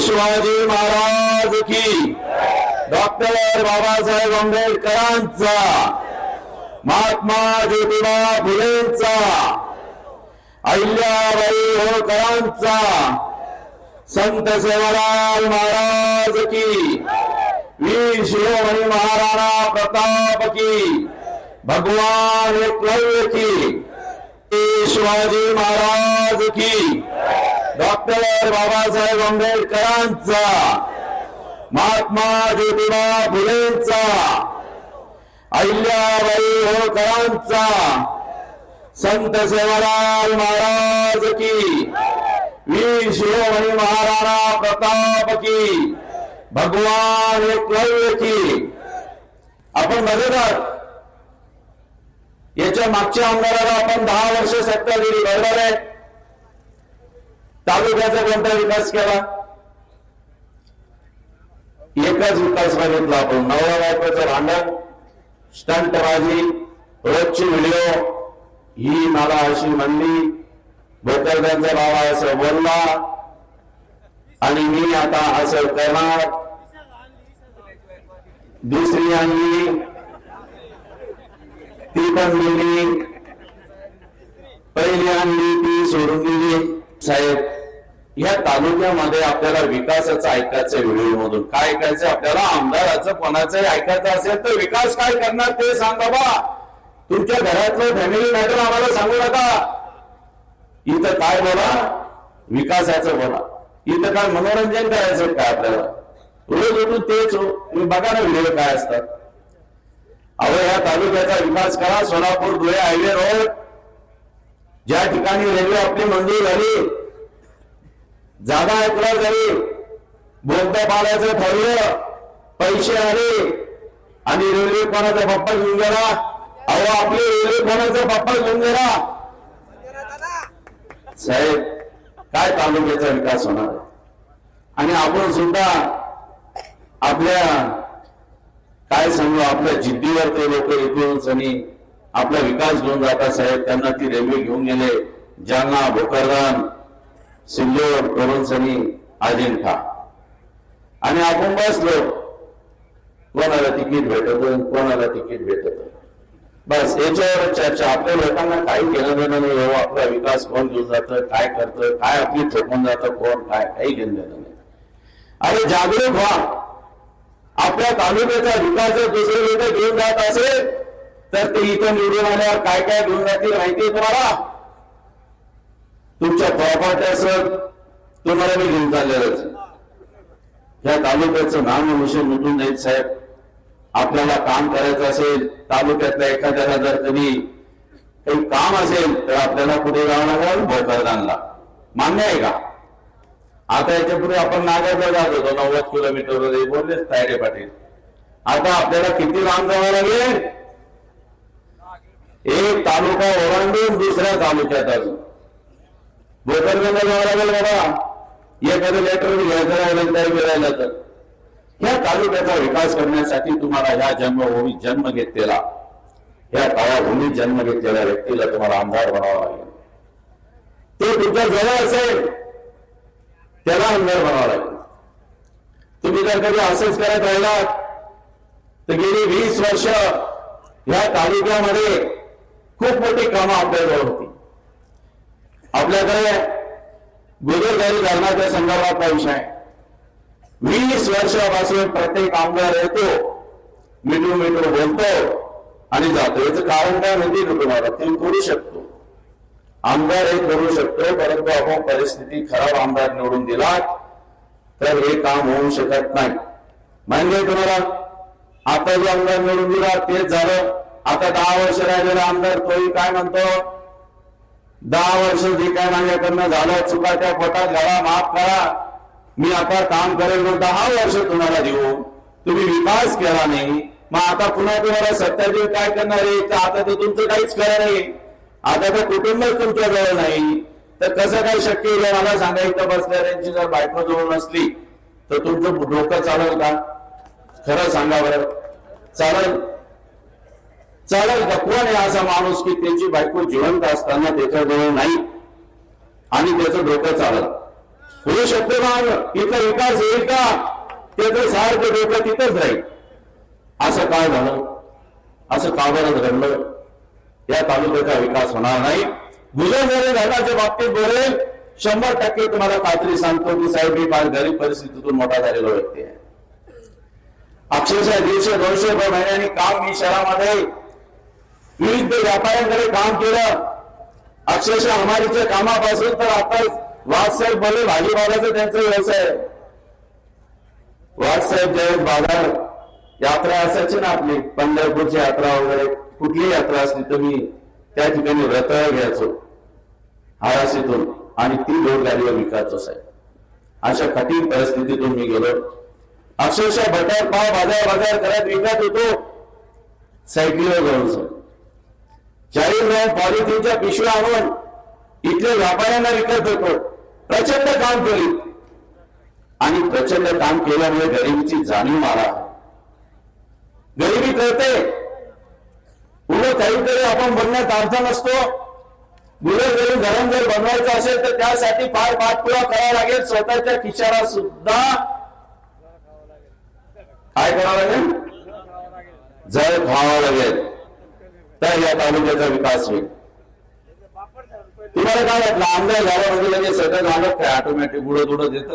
शिवाजी महाराज की. डॉक्टर बाबासाहेब आंबेडकरांचा महात्मा ज्योतिबा फुलेंचा अहिल्याबाई होळकरांचा संत सेवालाल महाराज की. वीर शिरोमणी महाराणा प्रताप की. भगवान एकलव्य की. शिवाजी महाराज की. डॉक्टर बाबासाहेब आंबेडकरांचा महात्मा ज्योतिबा फुलेंचा अहिल्याबाई होळकरांचा संत सेवालाल महाराज की वीर शिरोमणी महाराणा प्रताप की भगवान एकलव्य की. आपण बघतात याच्या मागच्या आमदाराला आपण दहा वर्ष सत्ता दिली बरोबर आहे? तालुक्याचा कोणता विकास केला? एकच विकास बघितला आपण. नवरा बायकोचं भांडण स्टंटबाजी रोजची व्हिडिओ ही मला अशी म्हणली भोकरदांचा बाबा असं बोलला आणि मी आता असं करणार. दुसरी आणली ती पण दिली. पहिली आणली ती सोडून दिली. साहेब या तालुक्यामध्ये आपल्याला विकासाचं ऐकायचं व्हिडिओ मधून काय ऐकायचं आपल्याला आमदाराचं कोणाचं ऐकायचं असेल तर विकास काय करणार ते सांग बाबा. तुमच्या घरातलं फॅमिली मॅटर आम्हाला सांगू नका. इथं काय बोला? विकासाचं बोला. इथं काय मनोरंजन करायचं काय आपल्याला? रोज उठून तेच हो. तुम्ही बघा ना व्हिडिओ काय असतात. अहो या तालुक्याचा विकास करा. Solapur Dhule highway road. ज्या ठिकाणी रेल्वे आपली मंजूर झाली जागा ऐकला झाली बोलता पाण्याचं ठरलं पैसे आले. आणि रेल्वे कोणाचा पप्पा घेऊन गेला? अहो आपले रेल्वे कोणाचा पप्पा घेऊन गेला? साहेब काय तालुक्याचा विकास होणार आणि आपण सुद्धा आपल्या काय सांगू आपल्या जिद्दीवर ते लोक इथून सनी आपला विकास घेऊन जातात साहेब. त्यांना ती रेल्वे घेऊन गेले. जालना भोकरदान सिल्लोड करून सनी अजिंठा. आणि आपण बसलो. कोणाला तिकीट भेटत कोणाला तिकीट भेटत बस याच्यावर चर्चा. आपल्या लोकांना काही घेणं देणं नाही. हो आपला विकास कोण घेऊन जातं? काय करतं? काय आपली ठोकून जातं? कोण काय? काही घेणं देणं नाही. अरे जागरूक व्हा. आपल्या तालुक्याचा विकास जर दुसरे लोक घेऊन जात असेल तर ते इथं निवडून आल्यावर काय काय घेऊन जातील माहिती आहे तुम्हाला? तुमच्या प्रॉपर्टी असत तुम्हाला मी घेऊन चाललेलंच. या तालुक्याचं नाम विषय मिटून जाईल साहेब आपल्याला काम करायचं असेल तालुक्यातल्या एखाद्याला जर कधी काही काम असेल तर आपल्याला कुठे जावं लागेल? भोकरदानला मान्य आहे का? आता याच्यापुढे आपण नागावला जात होतो नव्वद किलोमीटर बोललेच तायडे पाटील. आता आपल्याला किती लांब जावं लागेल? एक तालुका ओलांडून दुसऱ्या तालुक्यात अजून भोकरदनला जावं लागेल बाबा. एखादं लेटर घ्यायचं राहिलं काही मिळालं तर या तालुक्याचा विकास करण्यासाठी तुम्हाला या जन्मभूमी जन्म घेतलेला या काळाभूमीत जन्म घेतलेल्या व्यक्तीला तुम्हाला आमदार बनावा लागेल. ते तुमच्या जवळ असेल त्याला आमदार बनावा लागेल. तुम्ही जर कधी असंच करत राहिलात तर गेली वीस वर्ष या तालुक्यामध्ये खूप मोठी कामं आपल्याजवळ होती. आपल्याकडे गुजरगारी धरणाच्या संदर्भातला विषय आहे. वीस वर्षापासून प्रत्येक आमदार येतो मिटू मिटू बोलतो आणि जातो. याचं कारण काय माहिती ना तुम्हाला? ते करू शकतो. आमदार हे करू शकतो परंतु आपण परिस्थिती खराब आमदार निवडून दिला तर हे काम होऊ शकत नाही. म्हणजे तुम्हाला आता जे आमदार निवडून दिला तेच झालं. आता दहा वर्ष राहिलेला आमदार तोही काय म्हणतो? दहा वर्ष जे काय माझ्याकडनं झालं चुका त्या पोटात घाला माफ करा. मी आता काम करेल मग दहा वर्ष तुम्हाला देऊ. तुम्ही विकास केला नाही. मग आता पुन्हा तुम्हाला सत्ताजीव काय करणार आहे? तर आता तर तुमचं काहीच खरं नाही. आता तर कुटुंबच तुमच्याजवळ नाही. तर कसं काय शक्य होईल मला सांगा इथं बसणाऱ्यांची जर बायको जवळ नसली तर तुमचं डोकं चालेल का? खरं सांगा बरं. चालेल? चालेल का कोण आहे असा माणूस की त्याची बायको जिवंत असताना त्याच्याजवळ नाही. आणि त्याचं डोकं चालत. होऊ शकतो ना इथं विकास होईल का? त्याचं सारखं डोकं तिथंच राहील. असं काय झालं? असं का बरं घडलं? या तालुक्याचा विकास होणार नाही. गुजरणारे धरणाच्या बाबतीत बोलेल शंभर टक्के तुम्हाला खात्री सांगतो की साहेब मी गरीब परिस्थितीतून मोठा झालेला व्यक्ती आहे. अक्षरशः दीडशे दोनशे रुपये महिन्याने काम मी शहरामध्ये विविध व्यापाऱ्यांकडे काम केलं. अक्षरशः हमारीच्या कामापासून तर आता वाघसाहेब बोले भाजीपाल्याचा त्यांचा व्यवसाय आहे. वाघसाहेब ज्यावेळेस बाजार. यात्रा असायची ना आपली पंढरपूरची यात्रा वगैरे. कुठली यात्रा असली तुम्ही त्या ठिकाणी व्रत घ्यायचो. हाराशीतून आणि ती गाडीवर विकायचो साहेब. अशा कठीण परिस्थितीतून मी गेलो. अक्षरशः बटार पाव बाजार बाजार करत विकत होतो. सायकलीवर जाऊन साहेब. चाळीस ग्राम पॉलिथिनच्या पिशव्या आणून इथल्या व्यापाऱ्यांना विकत होतो प्रचंड काम केली. आणि प्रचंड काम केल्यामुळे गरिबीची जाणीव मला गरिबी कळते. उलट काहीतरी आपण बनण्यात अर्थ नसतो. मुलं जरी धरण जर बनवायचं असेल तर त्यासाठी फार पाठपुरा करावा लागेल. स्वतःच्या खिशाला सुद्धा काय करावं लागेल? जळ खावा लागेल. तर या तालुक्याचा विकास होईल. तुम्हाला काय वाटलं? आमदार झाला म्हणजे लगेच सगळं झालं काय ऑटोमॅटिक उडत उडत येत.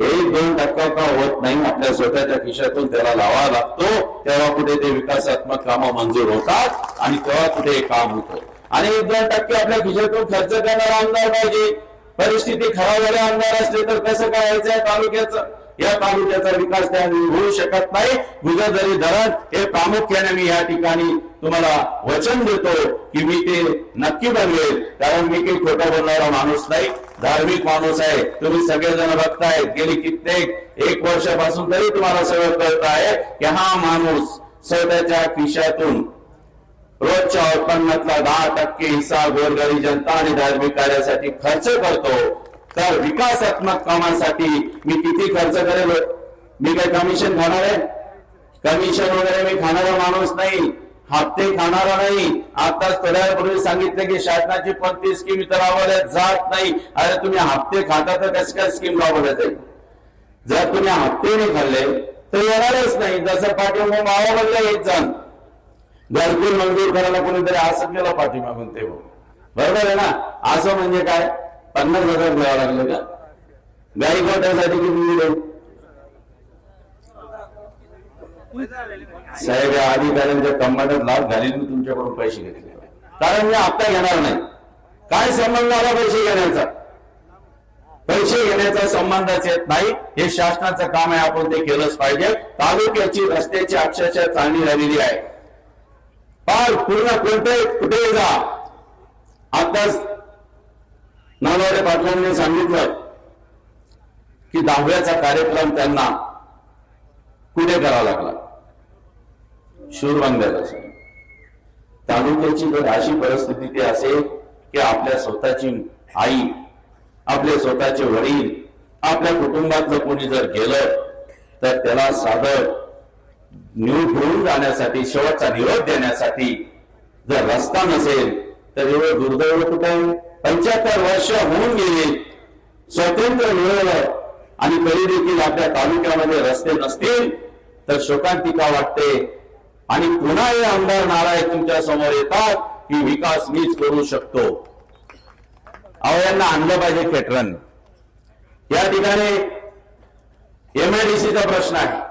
एक दोन टक्का का होत नाही आपल्या स्वतःच्या खिशातून त्याला लावा लागतो. तेव्हा कुठे ते विकासात्मक कामं मंजूर होतात आणि तेव्हा कुठे काम होतं. आणि एक दोन टक्के आपल्या खिशातून खर्च करणारा आमदार पाहिजे. परिस्थिती खराब झाले आमदार असले तर कसं करायचं या तालुक्याचं? या तालुक्याचा विकास त्या होऊ शकत नाही. गुजरदरी धरण हे प्रामुख्याने मी या ठिकाणी तुम्हाला वचन देतो की मी ते नक्की बनवेल कारण मी काही खोटा बोलणारा माणूस नाही धार्मिक माणूस आहे. तुम्ही सगळेजण बघताय गेली कित्येक एक वर्षापासून तरी तुम्हाला सगळं कळत आहे की हा माणूस स्वतःच्या खिशातून रोजच्या उत्पन्नातला दहा टक्के हिस्सा गोरगरी जनता आणि धार्मिक कार्यासाठी खर्च करतो. तर विकासात्मक कामासाठी मी किती खर्च करेल? मी काय कमिशन खाणार आहे? कमिशन वगैरे मी खाणारा माणूस नाही. हप्ते खाणारा नाही. आताच थोड्या वेळापूर्वी सांगितलं की शासनाची कोणती स्कीम इथं राबवल्या? जात नाही. अरे तुम्ही हप्ते खाता तर कसं काय स्कीम राबवल्या जाईल जर तुम्ही हप्ते नाही खाल्ले तर येणारच नाही. जसं पाठिंबा मावा बदला येत जाण घरकुल मंजूर करायला कोणीतरी असं केलं म्हणते ते बरोबर आहे ना? असं म्हणजे काय? पन्नास हजार द्यावं लागलं का? गाई गोट्यासाठी किती दिले? साहेब या अधिकाऱ्यांच्या कंबाड्यात लाभ घालीन मी तुमच्याकडून पैसे घेतले. कारण मी आता घेणार नाही. काय संबंध आला पैसे घेण्याचा? पैसे घेण्याचा संबंधच येत नाही. हे शासनाचं काम आहे आपण ते केलंच पाहिजे. तालुक्याची रस्त्याची अक्षरशः चांगली झालेली आहे. पार पूर्ण कोणते कुठे जा. आताच नानवडे पाटलांनी सांगितलं की दहाव्याचा कार्यक्रम त्यांना कुठे करावा लागला? शूरबंद्याला तालुक्याची जर अशी परिस्थिती ती असेल की आपल्या स्वतःची आई आपले स्वतःचे वडील आपल्या कुटुंबातलं कोणी जर गेलं तर त्याला साधं निरोप घेऊन जाण्यासाठी शेवटचा निरोप देण्यासाठी जर रस्ता नसेल तर एवढं दुर्दैव कुठे आहे? पंच्याहत्तर वर्ष होऊन गेले. स्वातंत्र्य मिळवलं आणि तरी देखील आपल्या तालुक्यामध्ये रस्ते नसतील तर शोकांतिका वाटते. आणि पुन्हा हे आमदार नारायण तुमच्यासमोर येतात की विकास मीच करू शकतो. अहो यांना आणलं पाहिजे खेटरन या ठिकाणी एमआयडीसीचा प्रश्न आहे.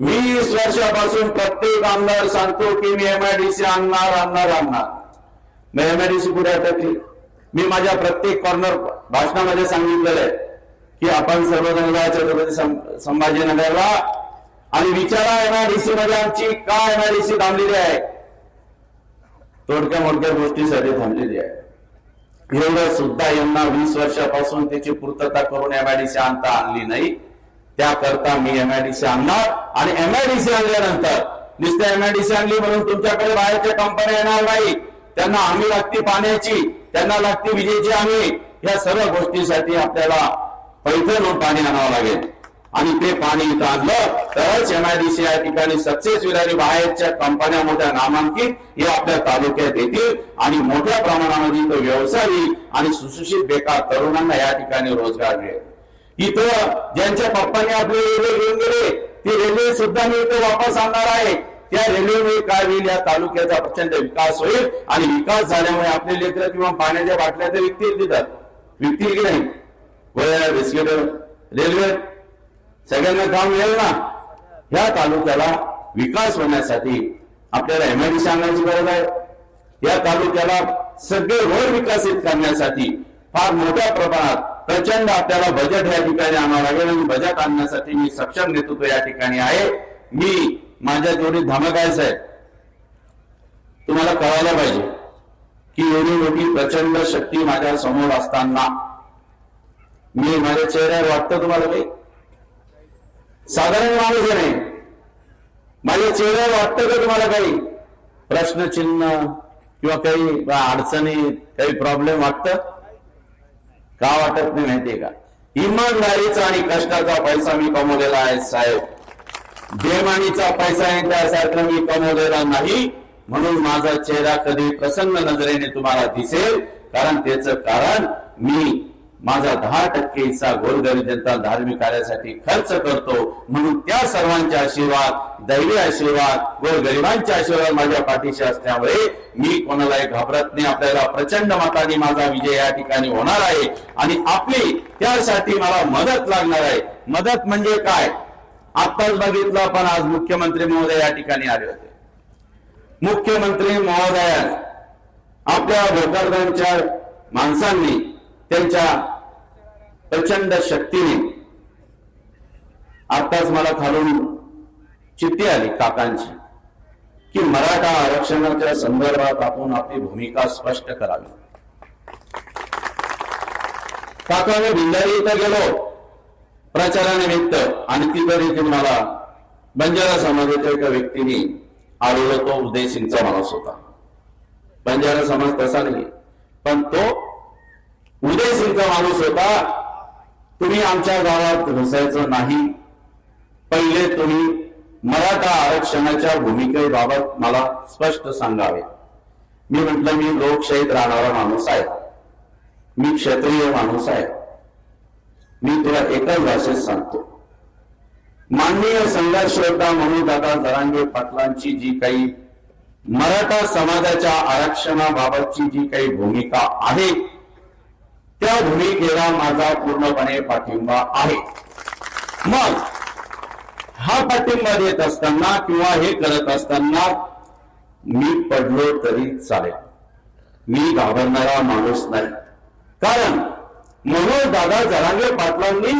वीस वर्षापासून प्रत्येक आमदार सांगतो की मी एमआयडीसी आणणार आणणार आणणार. मग एमआयडीसी पुढे अटकली. मी माझ्या प्रत्येक कॉर्नर भाषणामध्ये सांगितलेलं आहे की आपण सर्वजण छत्रपती संभाजीनगरला आणि विचारा एमआयडीसी मध्ये आमची का एमआयडीसी थांबलेली आहे? तोडक्या मोडक्या गोष्टीसाठी थांबलेली आहे. एवढं सुद्धा यांना वीस वर्षापासून त्याची पूर्तता करून एमआयडीसी आणता आणली नाही. त्याकरता मी एमआयडीसी आणणार आणि एमआयडीसी आणल्यानंतर नुसतं एमआयडीसी आणली म्हणून तुमच्याकडे बाहेरच्या कंपन्या येणार नाही. त्यांना हमी लागते पाण्याची त्यांना लागते विजेची हमी. या सर्व गोष्टीसाठी आपल्याला पैठण पाणी आणावं लागेल. आणि ते पाणी इथं आणलं. तरच एमआयडीसी या ठिकाणी सक्सेस होईल आणि बाहेरच्या कंपन्या मोठ्या नामांकित हे आपल्या तालुक्यात येतील. आणि मोठ्या प्रमाणामध्ये इथं व्यवसाय येईल आणि सुशिक्षित बेकार तरुणांना या ठिकाणी रोजगार मिळेल. इथं ज्यांच्या पप्पाने आपले रेल्वे घेऊन गेले ती रेल्वे सुद्धा मी इथं वापस आणणार आहे. त्या रेल्वेमुळे काय होईल? या तालुक्याचा प्रचंड विकास होईल. आणि विकास झाल्यामुळे आपले लेकर किंवा पाण्याच्या बाटल्या तर विकतील देतात विकतील की नाही? Biscuit railway. सगळ्यांना काम मिळेल ना? ह्या तालुक्याला विकास होण्यासाठी आपल्याला एमआयडी सांगायची गरज आहे. या तालुक्याला सगळे रोड विकसित करण्यासाठी फार मोठ्या प्रमाणात प्रचंड आपल्याला बजेट या ठिकाणी आणावं लागेल आणि बजेट आणण्यासाठी मी सक्षम नेतृत्व या ठिकाणी आहे. मी माझ्या जोडी धमकायचं आहे तुम्हाला कळायला पाहिजे की एवढी मोठी प्रचंड शक्ती माझ्यासमोर असताना मी माझ्या चेहऱ्यावर वाटतं तुम्हाला काही? साधारण माणूस आहे. नाही माझ्या चेहऱ्यावर वाटतं का तुम्हाला काही? प्रश्नचिन्ह किंवा काही अडचणी काही प्रॉब्लेम वाटत? का वाटत नाही माहितीये का? इमानदारीचा आणि कष्टाचा पैसा मी कमवलेला आहे साहेब. बेमानीचा पैसा आहे त्यासारखं मी कमवलेला नाही. म्हणून माझा चेहरा कधी प्रसन्न नजरेने तुम्हाला दिसेल. कारण त्याच कारण मी माझा दहा टक्के हिस्सा गोरगरीब जनता धार्मिक कार्यासाठी खर्च करतो. म्हणून त्या सर्वांचे आशीर्वाद दैवी आशीर्वाद गोरगरिबांचे आशीर्वाद माझ्या पाठीशी असल्यामुळे मी कोणालाही घाबरत नाही. आपल्याला प्रचंड मताने माझा विजय या ठिकाणी होणार आहे. आणि आपली त्यासाठी मला मदत लागणार आहे. मदत म्हणजे काय? आत्ताच बघितलं आपण आज मुख्यमंत्री महोदय या ठिकाणी आले होते. मुख्यमंत्री महोदया आपल्या भोकरदांच्या माणसांनी त्यांच्या प्रचंड शक्तीने आताच मला खालून चित्ती आली काकांची की मराठा आरक्षणाच्या संदर्भात आपण आपली भूमिका स्पष्ट करावी. काका मी भिंडारी इथं गेलो प्रचारानिमित्त आणि तिथं देखील मला बंजारा समाजाच्या एका व्यक्तीने आलेला तो उदय सिंगचा माणूस होता. बंजारा समाज तसा नाही पण तो उदय सिंगचा माणूस होता तुम्ही आमच्या गावात घुसायचं नाही. पहिले तुम्ही मराठा आरक्षणाच्या भूमिकेबाबत मला स्पष्ट सांगावे. मी म्हटलं मी लोकशाहीत राहणारा माणूस आहे. मी क्षत्रिय माणूस आहे. मी तुला एकाच भाषेत सांगतो. माननीय संघर्षयोद्धा म्हणून दादा जरांगे पाटलांची जी काही मराठा समाजाच्या आरक्षणाबाबतची जी काही भूमिका आहे त्या भूमिकेला माझा पूर्णपणे पाठिंबा आहे. मग हा पाठिंबा देत असताना किंवा हे करत असताना मी पडलो तरी चालेल. मी घाबरणारा माणूस नाही. कारण म्हणून दादा जरांगे पाटलांनी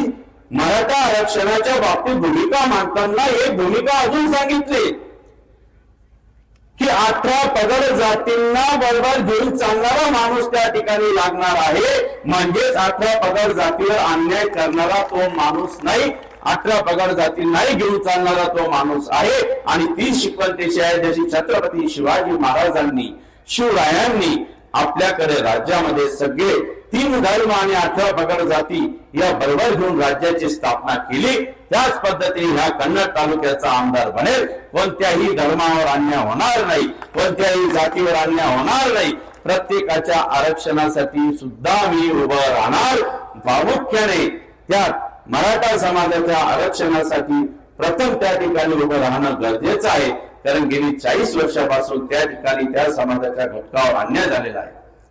मराठा आरक्षणाच्या बाबतीत भूमिका मांडताना एक भूमिका अजून सांगितली. की अठरा पगड जातींना बरोबर घेऊन चालणारा माणूस त्या ठिकाणी लागणार आहे. म्हणजेच अठरा पगड जातीवर अन्याय करणारा तो माणूस नाही अठरा पगड जाती नाही घेऊन चालणारा तो माणूस आहे. आणि ती शिकवण त्याची आहे जशी छत्रपती शिवाजी महाराजांनी शिवरायांनी आपल्याकडे राज्यामध्ये सगळे तीन धर्म आणि अठरा पगड जाती या बरोबर घेऊन राज्याची स्थापना केली. त्याच पद्धतीने ह्या कन्नड तालुक्याचा आमदार बनेल. कोणत्याही धर्मावर अन्याय होणार नाही. कोणत्याही जातीवर अन्याय होणार नाही. प्रत्येकाच्या आरक्षणासाठी सुद्धा मी उभं राहणार. प्रामुख्याने त्यात मराठा समाजाच्या आरक्षणासाठी प्रथम त्या ठिकाणी उभं राहणं गरजेचं आहे. कारण गेली चाळीस वर्षापासून त्या ठिकाणी त्या समाजाच्या घटकावर अन्याय झालेला आहे.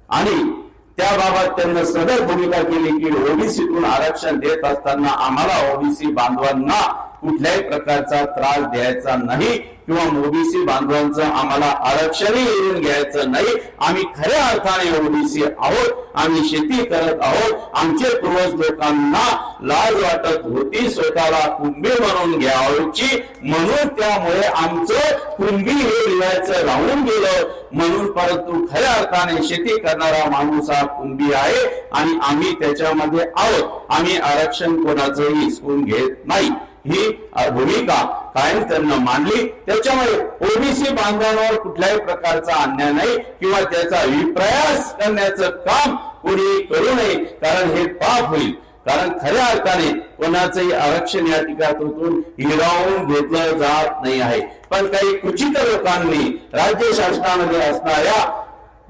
आणि त्याबाबत त्यांना सदर भूमिका केली की ओबीसीतून आरक्षण देत असताना आम्हाला ओबीसी बांधवांना कुठल्याही प्रकारचा त्रास द्यायचा नाही. किंवा ओबीसी बांधवांचं आम्हाला आरक्षणही येऊन घ्यायचं नाही. आम्ही खऱ्या अर्थाने ओबीसी आहोत. आम्ही शेती करत आहोत. आमचे पूर्वज लोकांना लाज वाटत होती स्वतःला कुंभी म्हणून घ्यावची. म्हणून त्यामुळे आमचं कुंभी हे लिहायचं राहून गेलं. म्हणून परंतु खऱ्या अर्थाने शेती करणारा माणूस हा कुंभी आहे आणि आम्ही त्याच्यामध्ये आहोत. आम्ही आरक्षण कोणाचंही हिसकून घेत नाही. ही भूमिका कायम त्यांना मांडली. त्याच्यामुळे ओबीसी बांधवांवर कुठल्याही प्रकारचा अन्याय नाही किंवा त्याचा विप्रयास करण्याचं काम कोणी करू नये कारण हे पाप होईल. कारण खऱ्या अर्थाने कोणाचंही आरक्षण या ठिकाणातून हिरावून घेतलं जात नाही आहे. पण काही कुचित लोकांनी राज्य शासनामध्ये असणाऱ्या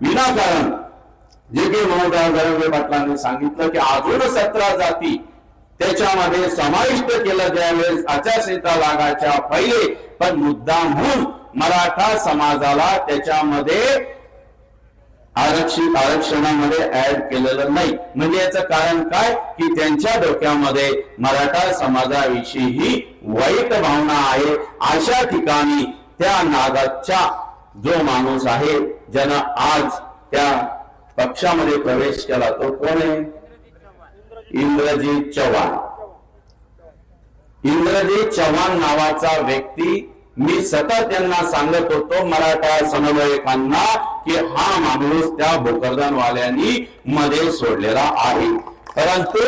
विनाकारण जे काही मनोदर पाटलांनी सांगितलं की अजून सतरा जाती त्याच्यामध्ये समाविष्ट केलं त्यावेळेस आचारसंहिता लागायच्या पहिले पण मुद्दा म्हणून मराठा समाजाला त्याच्यामध्ये आरक्षित आरक्षणामध्ये ऍड केलेलं नाही. म्हणजे याचं कारण काय? की त्यांच्या डोक्यामध्ये मराठा समाजाविषयी ही वाईट भावना आहे. अशा ठिकाणी त्या नागाच्या जो माणूस आहे ज्यानं आज त्या पक्षामध्ये प्रवेश केला तो कोण आहे? इंद्रजीत चव्हाण. इंद्रजीत चव्हाण नावाचा व्यक्ती मी सतत त्यांना सांगत होतो मराठा समन्वयकांना की हा माणूस त्या भोकरदानवाल्यांनी मध्ये सोडलेला आहे. परंतु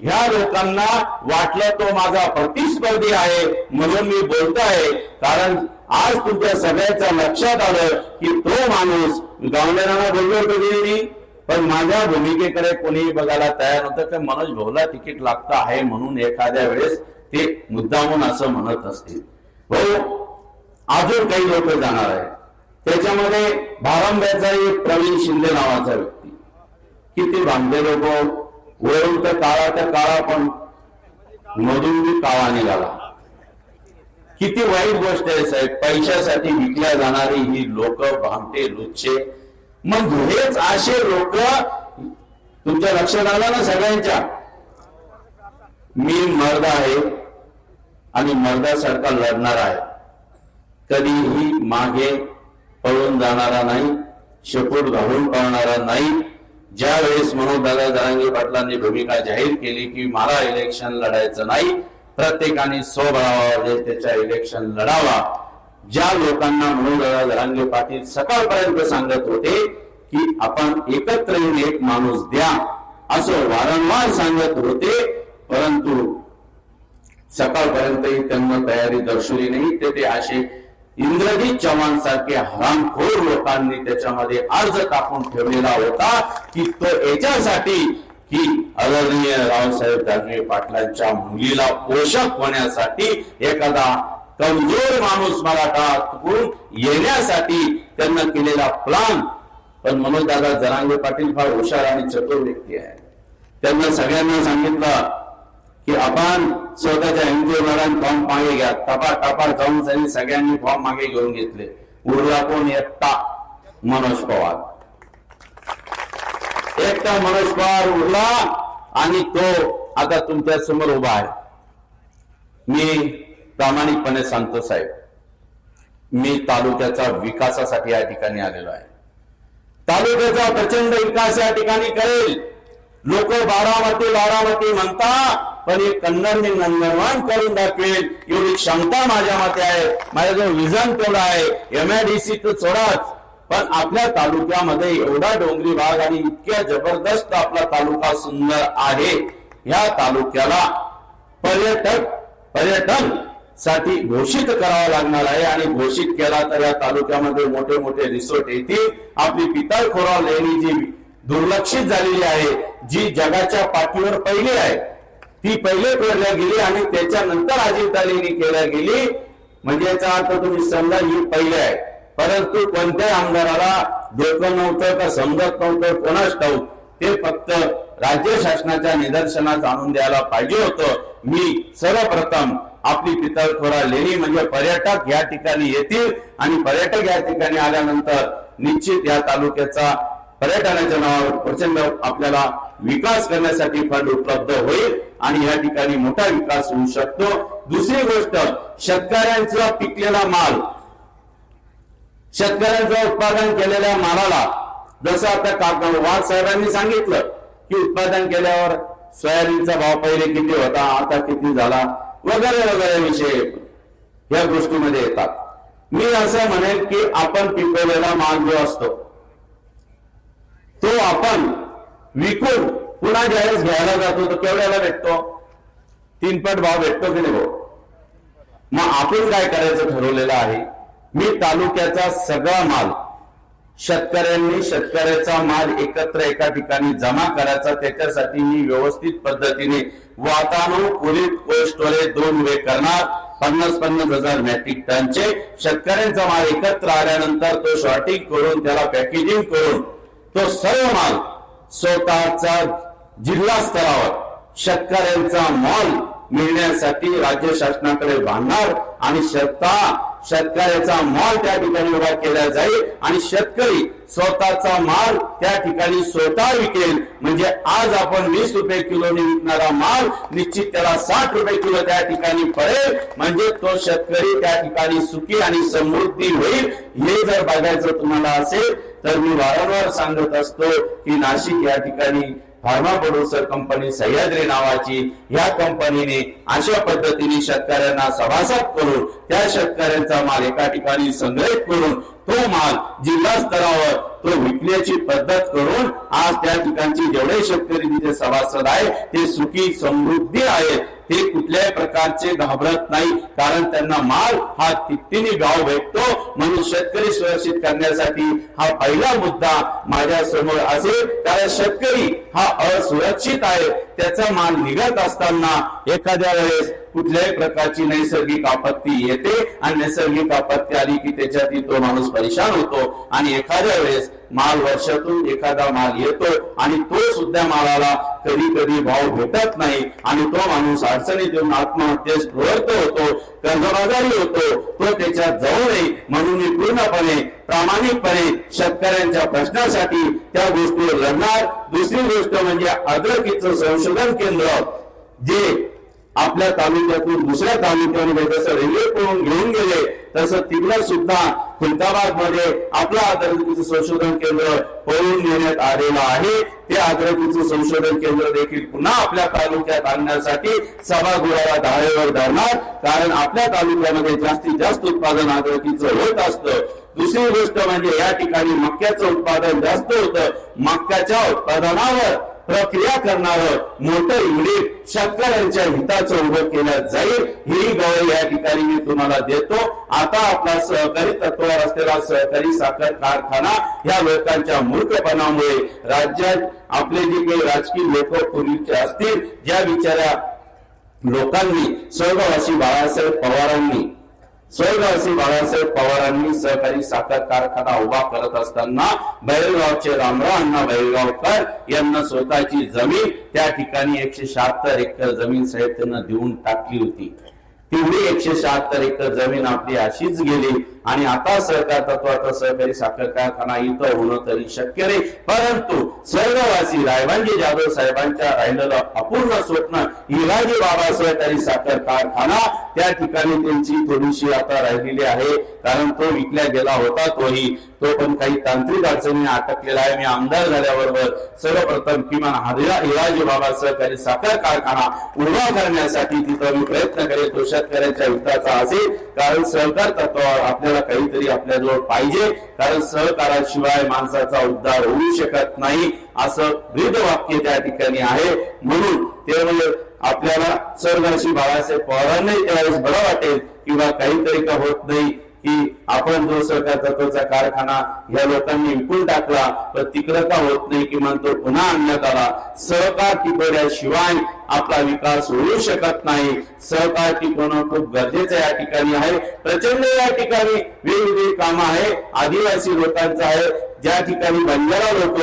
ह्या लोकांना वाटलं तो माझा प्रतिस्पर्धी आहे म्हणून मी बोलतोय. कारण आज तुमच्या सगळ्याच्या लक्षात आलं की तो माणूस गावलेरांना बोललो होतो पण माझ्या भूमिकेकडे कोणीही बघायला तयार नव्हतं तर मनोज भाऊला तिकीट लागतं आहे म्हणून एखाद्या वेळेस ते मुद्दामून असं म्हणत असतील. हो, अजून काही लोक जाणार आहेत. त्याच्यामध्ये भारंब्याचा एक प्रवीण शिंदे नावाचा व्यक्ती. किती बांधले लोक वळून तर काळा तर काळा पण मधून काळा निघाला. किती वाईट गोष्ट आहे साहेब पैशासाठी विकल्या जाणारी ही लोक भामटे लुच्चे मग हेच असे लोक तुमच्या लक्षात आलं ना सगळ्यांच्या? मी मर्द आहे आणि मर्दासारखा लढणार आहे. कधीही मागे पळून जाणारा नाही शेपूट घालून पळणारा नाही. ज्या वेळेस दादा जरांगे पाटलांनी भूमिका जाहीर केली की मला इलेक्शन लढायचं नाही प्रत्येकाने स्वभावावर त्याच्या इलेक्शन लढावा. ज्या लोकांना मनोजदादा जरांगे पाटील सकाळपर्यंत सांगत होते की आपण एकत्र येऊन एक माणूस द्या असं वारंवार सांगत होते परंतु सकाळपर्यंतही त्यांना तयारी दर्शवली नाही. ते ते असे इंद्रजीत चव्हाण सारखे हरामखोर लोकांनी त्याच्यामध्ये अर्ज कापून ठेवलेला होता की तो याच्यासाठी की आदरणीय रावसाहेब दानवे पाटलांच्या मुलीला पोषक होण्यासाठी एखादा कमजोर माणूस मराठा तुकडून येण्यासाठी त्यांना केलेला प्लान पण मनोजदादा जरांगे पाटील फार हुशार आणि चतुर व्यक्ती आहे. त्यांना सगळ्यांना सांगितलं की आपण स्वतःच्या एनजीओ फॉर्म मागे घ्या. टपा टपा जाऊन त्यांनी सगळ्यांनी फॉर्म मागे घेऊन घेतले. उरला कोण? एकटा मनोज पवार. एकटा मनोज पवार उरला आणि तो आता तुमच्यासमोर उभा आहे. मी प्रामाणिकपणे सांगतो साहेब मी तालुक्याचा विकासासाठी या ठिकाणी आलेलो आहे. तालुक्याचा प्रचंड विकास या ठिकाणी करेल. लोक बारामती बारामती म्हणता पण हे कन्नड मी नंदनवान करून दाखवेल. एवढी क्षमता माझ्या मते आहे. माझ्याजवळ विजन तेवढा आहे. एमआयडीसी तर सोडाच. पण आपल्या तालुक्यामध्ये एवढा डोंगरी भाग आणि इतक्या जबरदस्त आपला तालुका सुंदर आहे. या तालुक्याला पर्यटक पर्यटन साठी घोषित करावा लागणार आहे आणि घोषित केला तर या तालुक्यामध्ये मोठे मोठे रिसोर्ट येतील. आपली पितळ खोरा लेणी जी दुर्लक्षित झालेली आहे जी जगाच्या पाठीवर पहिली आहे ती पहिले पेरल्या गेली आणि त्याच्यानंतर अजिंठा लेणी केल्या गेली. म्हणजे याचा अर्थ तुम्ही समजा ही पहिले आहे. परंतु कोणत्याही आमदाराला डोकं नव्हतं का समजत नव्हतं कोणाच ठाऊक ते फक्त राज्य शासनाच्या निदर्शनात आणून द्यायला पाहिजे होतं. मी सर्वप्रथम आपली पितळखोरा लेणी म्हणजे पर्यटक या ठिकाणी येतील आणि पर्यटक या ठिकाणी आल्यानंतर निश्चित या तालुक्याचा पर्यटनाच्या नावावर प्रचंड आपल्याला विकास करण्यासाठी फंड उपलब्ध होईल आणि या ठिकाणी मोठा विकास होऊ शकतो. दुसरी गोष्ट शेतकऱ्यांचा पिकलेला माल शेतकऱ्यांचं उत्पादन केलेल्या मालाला जसं आता काका वाघ साहेबांनी सांगितलं की उत्पादन केल्यावर सोयाबीनचा भाव पहिले किती होता आता किती झाला? वगैरे वगैरे विषय या गोष्टीमध्ये येतात. मी असं म्हणेन की आपण पिकवलेला माल जो असतो तो आपण विकून पुन्हा ज्यावेळेस घ्यायला जातो तो केवढ्याला भेटतो? तीनपट भाव भेटतो की नाही भाऊ? मग आपण काय करायचं ठरवलेलं आहे? मी तालुक्याचा सगळा माल शेतकऱ्यांनी शेतकऱ्याचा माल एकत्र एका ठिकाणी जमा करायचा त्याच्यासाठी मी व्यवस्थित पद्धतीने वातानुकूलित कोल्ड स्टोरेज दोन करणार. पन्नास पन्नास हजार मेट्रिक टनचे शेतकऱ्यांचा माल एकत्र आल्यानंतर तो शॉर्टिंग करून त्याला पॅकेजिंग करून तो सर्व माल स्वतःचा जिल्हा स्तरावर शेतकऱ्यांचा मॉल मिळण्यासाठी राज्य शासनाकडे बांधणार आणि स्वतः शेतकऱ्याचा माल त्या ठिकाणी उभा केला जाईल आणि शेतकरी स्वतःचा माल त्या ठिकाणी स्वतः विकेल. म्हणजे आज आपण वीस रुपये किलोने विकणारा माल निश्चित त्याला साठ रुपये किलो त्या ठिकाणी पडेल. म्हणजे तो शेतकरी त्या ठिकाणी सुखी आणि समृद्धी होईल हे जर बघायचं तुम्हाला असेल तर मी वारंवार सांगत असतो की नाशिक या ठिकाणी फार्मा प्रोड्युसर कंपनी सह्याद्री नावाची या कंपनीने अशा पद्धतीने शेतकऱ्यांना सभासद करून त्या शेतकऱ्यांचा माल एका ठिकाणी संग्रहित करून तो माल जिल्हा स्तरावर तो विकण्याची पद्धत करून आज त्या ठिकाणचे जेवढे शेतकरी तिथे सभासद आहे ते सुखी समृद्धी आहेत. ते कुठल्याही प्रकारचे घाबरत नाही कारण त्यांना माल हा तितकीने गाव भेटतो. म्हणून शेतकरी सुरक्षित करण्यासाठी हा पहिला मुद्दा माझ्यासमोर असेल. कारण शेतकरी हा असुरक्षित आहे. त्याचा माल निघत असताना एखाद्या वेळेस कुठल्याही प्रकारची नैसर्गिक आपत्ती येते. आणि नैसर्गिक आपत्ती आली की त्याच्यात तो माणूस परेशान होतो. आणि एखाद्या वेळेस माल वर्षातून एखादा माल येतो आणि तो सुद्धा मालाला कधी कधी भाव भेटत नाही आणि तो माणूस अडचणीत येऊन आत्महत्येस प्रवृत्त होतो कर्जबाजारी होतो तो त्याच्याजवळ नये म्हणून मी पूर्णपणे प्रामाणिकपणे शेतकऱ्यांच्या प्रश्नासाठी त्या गोष्टीवर लढणार. दुसरी गोष्ट म्हणजे अद्रकीचं संशोधन केंद्र जे आपल्या तालुक्यातून दुसऱ्या तालुक्यामध्ये जसं रेल्वे करून घेऊन गेले तसं तिकडे सुद्धा खुलताबादमध्ये आपलं आदरकीचं संशोधन केंद्र पळून घेण्यात आलेलं आहे. ते आदरकीचं संशोधन केंद्र देखील पुन्हा आपल्या तालुक्यात आणण्यासाठी सभागृहाला धारेवर धरणार. कारण आपल्या तालुक्यामध्ये जास्तीत जास्त उत्पादन आदरकीचं होत असतं. दुसरी गोष्ट म्हणजे या ठिकाणी मक्याचं उत्पादन जास्त होतं. मक्याच्या उत्पादनावर प्रक्रिया करणारं मोठं युनिट शेतकऱ्यांच्या हिताचं उभं केलं जाईल ही गवळ या ठिकाणी मी तुम्हाला देतो. आता आपला सहकारी तत्वावर असलेला सहकारी साखर कारखाना या लोकांच्या मूर्खपणामुळे राज्यात आपले जे काही राजकीय लोक पूर्वीचे असतील ज्या बिचाऱ्या लोकांनी स्वर्गवासी बाळासाहेब पवारांनी स्वर्गवासी बाळासाहेब पवारांनी सहकारी साखर कारखाना उभा करत असताना बैलगावचे रामराव अण्णा बैलगावकर यांना स्वतःची जमीन त्या ठिकाणी एकशे शहात्तर एकर जमीन साहेब त्यांना देऊन टाकली होती. तेवढी एकशे शहात्तर एकर जमीन आपली अशीच गेली. आणि आता सहकार तत्वाचा सहकारी साखर कारखाना इथं होणं तरी शक्य नाही. परंतु स्वर्गवासी रायबांजी जाधव साहेबांच्या राहिलेलं अपूर्ण स्वप्न हिराजी बाबा सहकारी साखर कारखाना त्या ठिकाणी त्यांची थोडीशी आता राहिलेली आहे. कारण तो विकल्या गेला होता तोही. तो पण काही तांत्रिक अडचणी अटकलेला आहे. मी आमदार झाल्याबरोबर सर्वप्रथम किमान हादिरा हिराजी बाबा सहकारी साखर कारखाना उभा करण्यासाठी तिथं मी प्रयत्न करेल तो शेतकऱ्यांच्या हिताचा असेल. कारण सहकार तत्वावर आपल्या आपल्याला काहीतरी आपल्याजवळ पाहिजे. कारण सहकाराशिवाय माणसाचा उद्धार होऊ शकत नाही. असं वेद वाक्य त्या ठिकाणी आहे. म्हणून त्यामुळे म्हणजे आपल्याला स्वर्गाशी बाळासाहेब पवारांनाही त्यावेळेस बरं वाटेल किंवा काहीतरी का होत नाही. की आपण जो सहकार तत्वाचा कारखाना या लोकांनी विकून टाकला तर तिकडं का होत नाही किमान तो पुन्हा आणण्यात आला? सहकार टिकवल्याशिवाय आपला विकास होऊ शकत नाही. सहकार टिकवणं खूप गरजेचं या ठिकाणी आहे. प्रचंड या ठिकाणी वेगवेगळी कामं आहे. आदिवासी लोकांचं आहे. ज्या ठिकाणी बंजारा लोक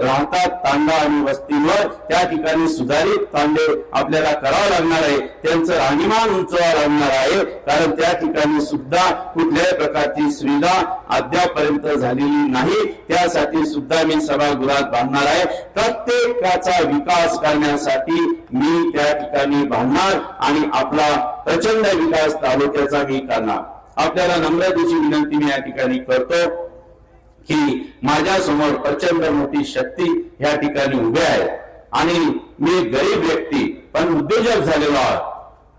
राहतात तांडा आणि वस्तीवर त्या ठिकाणी सुधारित तांडे आपल्याला करावं लागणार आहे. त्यांचं राहणीमान उंचवावं लागणार आहे. कारण त्या ठिकाणी सुद्धा कुठल्याही प्रकारची सुविधा अद्यापर्यंत झालेली नाही. त्यासाठी सुद्धा मी सभागृहात बांधणार आहे. प्रत्येकाचा विकास करण्यासाठी मी त्या ठिकाणी बांधणार आणि आपला प्रचंड विकास तालुक्याचा मी करणार. आपल्याला नम्रतेची विनंती मी या ठिकाणी करतो. की माझ्यासमोर प्रचंड मोठी शक्ती या ठिकाणी उभे आहे. आणि मी गरीब व्यक्ती पण उद्योजक झालेलो आहे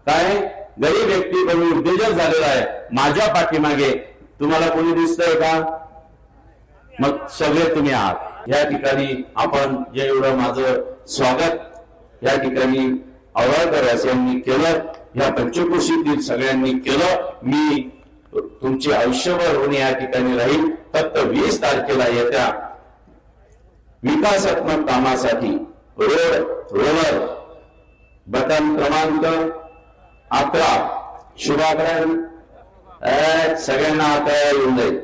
काय? गरीब व्यक्ती पण मी उद्योजक झालेलो आहे. माझ्या पाठीमागे तुम्हाला कोणी दिसतंय का? मग सगळे तुम्ही आहात. या ठिकाणी आपण जे एवढं माझं स्वागत या ठिकाणी औराळकर यांनी केलं. या पंचकृषीतील सगळ्यांनी केलं. मी तुमची आयुष्यभर होणे या ठिकाणी राहील. फक्त वीस तारखेला येत्या विकासात्मक कामासाठी रोड रोलर बटन क्रमांक अकरा. शुभाकरण. सगळ्यांना आता येऊन जाईल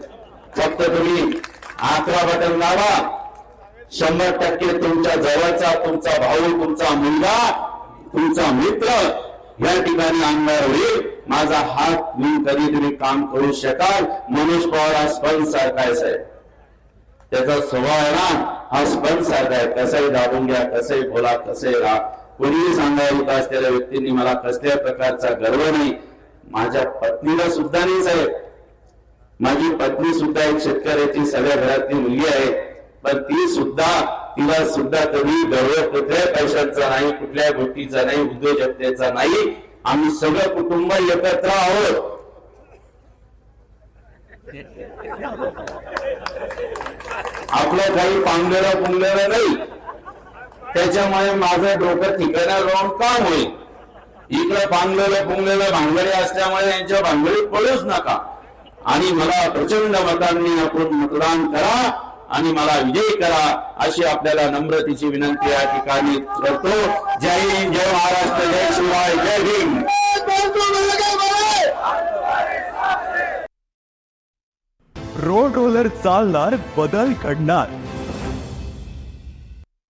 फक्त तुम्ही अकरा बटन लावा शंभर टक्के तुमच्या जवळचा तुमचा भाऊ तुमचा मुलगा तुमचा मित्र या ठिकाणी आमदार होईल. माझा हात घेऊन कधीतरी काम करू शकाल. मनोज पवार हा स्पंज सारखा आहे त्याचा स्वभाव ना हा स्पंज सारखा आहे. कसंही दाबून घ्या कसंही बोला कसंही राहा. कोणीही सांगायला येत असलेल्या व्यक्तींनी मला कसल्या प्रकारचा गर्व नाही. माझ्या पत्नीला सुद्धा नाही साहेब. माझी पत्नी सुद्धा एक शेतकऱ्याची सगळ्या घरातली मुलगी आहे. पण ती सुद्धा तिला सुद्धा कधी गर्व कुठल्याही पैशांचा नाही कुठल्या गोष्टीचा नाही उद्योजकतेचा नाही. आम्ही सगळं कुटुंब एकत्र आहोत. आपलं काही पांगलेलं पुंगलेलं नाही. त्याच्यामुळे माझं डोकं ठिकाणा लावून काम होईल. इकडे पांगलेलं पुंगलेलं भांगडे असल्यामुळे यांच्या भांगडीत पडूच नका. आणि मला प्रचंड मतांनी आपण मतदान करा. आणि मला विजयी करा अशी आपल्याला नम्रतेची विनंती या ठिकाणी करतो. जय हिंद जय महाराष्ट्र जय शिवाय जय भीम. रोड रोलर चालणार बदल घडणार.